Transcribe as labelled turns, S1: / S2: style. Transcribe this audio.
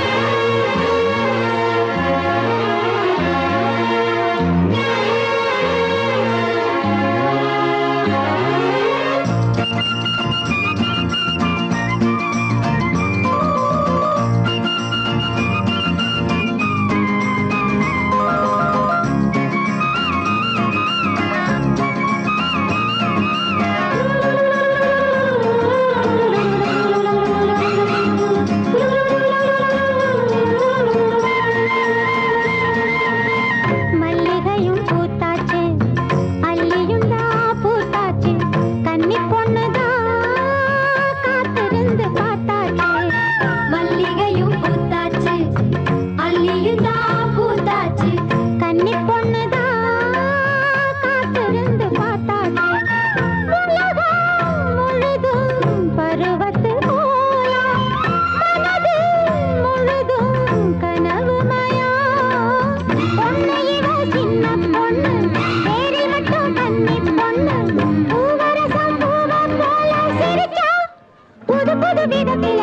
S1: Thank you.
S2: పదవిన